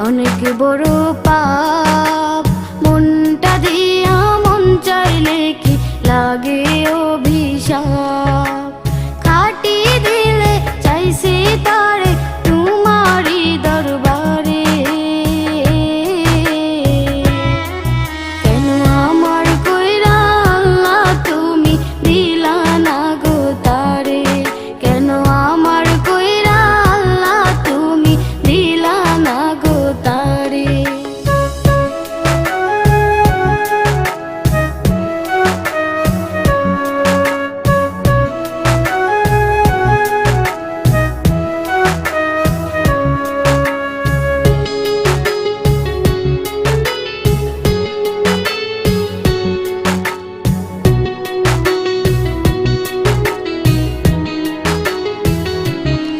অনেক বড় পাপ। মনটা দিয়া মন চাইলে কি লাগে ও?